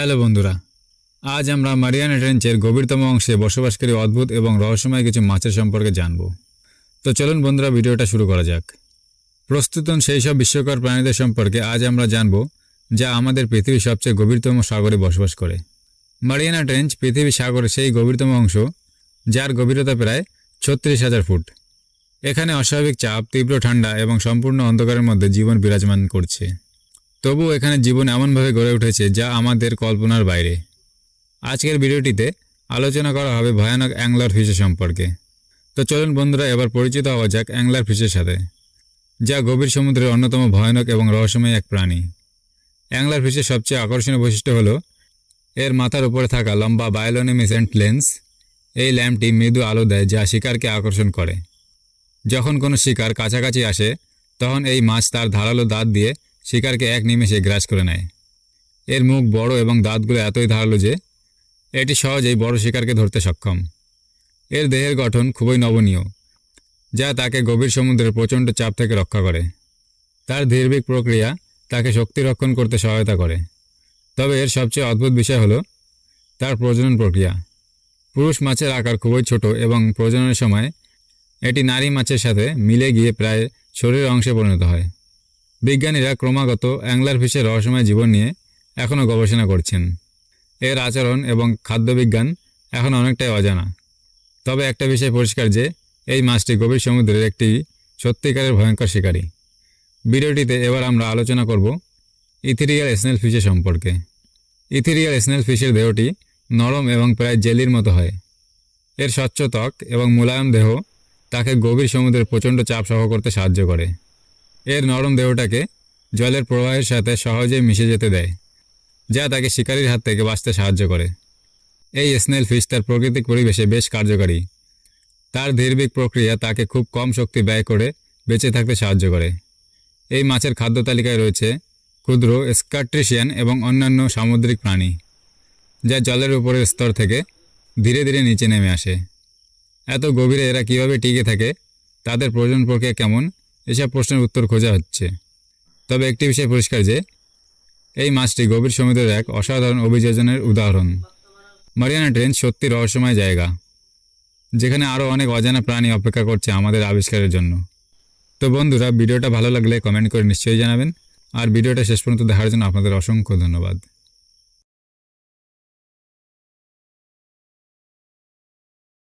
Hello বন্ধুরা, আজ আমরা মারিয়ানা ট্রেঞ্চের গভীরতম অংশে বসবাসকারী অদ্ভুত এবং রহস্যময় কিছু মাছের সম্পর্কে জানব। তো চলুন বন্ধুরা, ভিডিওটা শুরু করা যাক। প্রস্তুত সেই সব বিশ্বকর প্রাণীদের সম্পর্কে আজ আমরা জানব, যা আমাদের পৃথিবীর সবচেয়ে গভীরতম সাগরে বসবাস করে। মারিয়ানা ট্রেঞ্চ পৃথিবীর সাগরের সেই গভীরতম অংশ, যার গভীরতা প্রায় ছত্রিশ হাজার ফুট। এখানে অস্বাভাবিক চাপ, তীব্র ঠান্ডা এবং সম্পূর্ণ অন্ধকারের মধ্যে জীবন বিরাজমান করছে। তবুও এখানে জীবন এমনভাবে গড়ে উঠেছে যা আমাদের কল্পনার বাইরে। আজকের ভিডিওটিতে আলোচনা করা হবে ভয়ানক অ্যাংলার ফিশের সম্পর্কে। তো চলুন বন্ধুরা, এবার পরিচিত হওয়া যাক অ্যাংলার ফিশের সাথে, যা গভীর সমুদ্রের অন্যতম ভয়ানক এবং রহস্যময় এক প্রাণী। অ্যাংলার ফিশের সবচেয়ে আকর্ষণীয় বৈশিষ্ট্য হলো, এর মাথার উপরে থাকা লম্বা বায়োলোনিমিসেন্ট লেন্স। এই ল্যাম্পটি মৃদু আলো দেয় যা শিকারকে আকর্ষণ করে। যখন কোনো শিকার কাছাকাছি আসে, তখন এই মাছ তার ধারালো দাঁত দিয়ে শিকারকে এক নিমেষে গ্রাস করে নেয়। এর মুখ বড় এবং দাঁতগুলো এতই ধারালো যে, এটি সহজেই বড় শিকারকে ধরতে সক্ষম। এর দেহের গঠন খুবই নবনীয় যা তাকে গভীর সমুদ্রের প্রচণ্ড চাপ থেকে রক্ষা করে। তার ধীরবিক প্রক্রিয়া তাকে শক্তি রক্ষণ করতে সহায়তা করে। তবে এর সবচেয়ে অদ্ভুত বিষয় হলো, তার প্রজনন প্রক্রিয়া। পুরুষ মাছের আকার খুবই ছোট এবং প্রজননের সময় এটি নারী মাছের সাথে মিলে গিয়ে প্রায় শরীরের অংশে পরিণত হয়। বিজ্ঞানীরা ক্রমাগত অ্যাংলার ফিশের রহস্যময় জীবন নিয়ে এখনও গবেষণা করছেন। এর আচরণ এবং খাদ্যবিজ্ঞান এখন অনেকটাই অজানা। তবে একটা বিষয় পরিষ্কার যে, এই মাছটি গভীর সমুদ্রের একটি সত্যিকারের ভয়ঙ্কর শিকারী। ভিডিওটিতে এবার আমরা আলোচনা করব ইথিরিয়াল স্নেল ফিশের সম্পর্কে। ইথিরিয়াল স্নেল ফিশের দেহটি নরম এবং প্রায় জেলির মতো হয়। এর স্বচ্ছ ত্বক এবং মোলায়েম দেহ তাকে গভীর সমুদ্রের প্রচণ্ড চাপ সহ করতে সাহায্য করে। এর নরম দেহটাকে জলের প্রবাহের সাথে সহজেই মিশে যেতে দেয়, যা তাকে শিকারীর হাত থেকে বাঁচতে সাহায্য করে। এই স্নেল ফিশ তার প্রাকৃতিক পরিবেশে বেশ কার্যকারী। তার ধীরবিক প্রক্রিয়া তাকে খুব কম শক্তি ব্যয় করে বেঁচে থাকতে সাহায্য করে। এই মাছের খাদ্য তালিকায় রয়েছে ক্ষুদ্র স্কাট্রিশিয়ান এবং অন্যান্য সামুদ্রিক প্রাণী, যা জলের উপরের স্তর থেকে ধীরে ধীরে নিচে নেমে আসে। এত গভীরে এরা কীভাবে টিকে থাকে, তাদের প্রজনন প্রক্রিয়া কেমন এসব প্রশ্নের উত্তর খোঁজা হচ্ছে। তবে একটি বিষয় পরিষ্কার যে, এই মাছটি গভীর সমুদ্রের এক অসাধারণ অভিযোজনের উদাহরণ। মারিয়ানা ট্রেন সত্যি রহস্যময় জায়গা, যেখানে আরও অনেক অজানা প্রাণী অপেক্ষা করছে আমাদের আবিষ্কারের জন্য। তো বন্ধুরা, ভিডিওটা ভালো লাগলে কমেন্ট করে নিশ্চয়ই জানাবেন। আর ভিডিওটা শেষ পর্যন্ত দেখার জন্য আপনাদের অসংখ্য ধন্যবাদ।